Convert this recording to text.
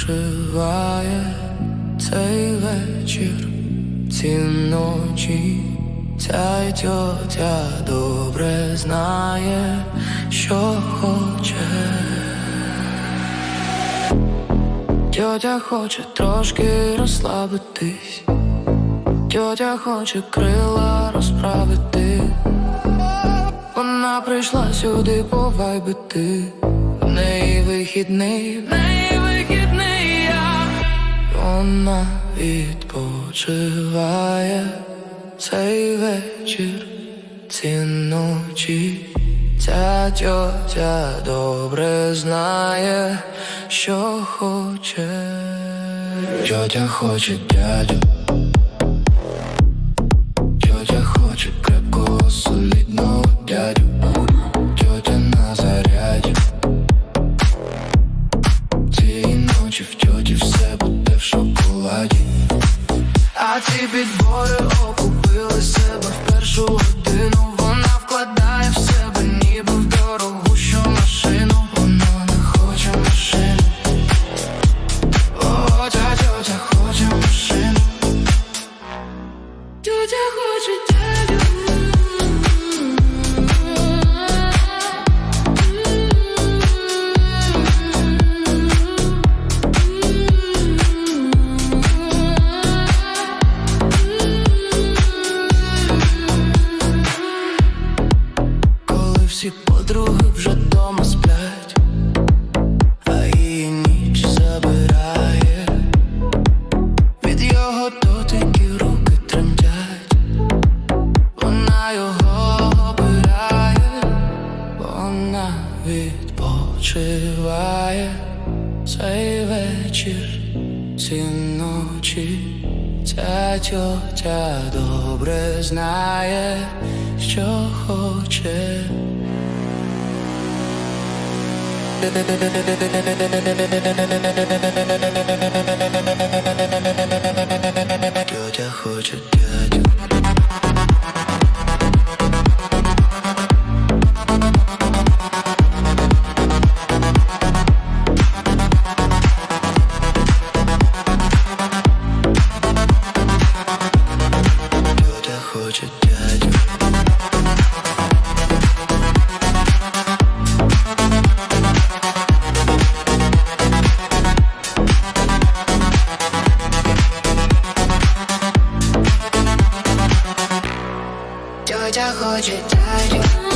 відпочиває цей вечір, ці ночі, ця тьотя добре знає, що хоче. Тьотя хоче трошки розслабитись, тьотя хоче крила розправити. Вона прийшла сюди повайбити, в неї вихідний. Вона відпочиває цей вечір, ці ночі. Ця тьотя добре знає, що хоче. Тьотя хоче дядю. А ці підбори окупили себе в першу годину. Відпочиває цей вечір, ці ночі, ця тьотя добре знає, що хоче. Тетя хоче дядю.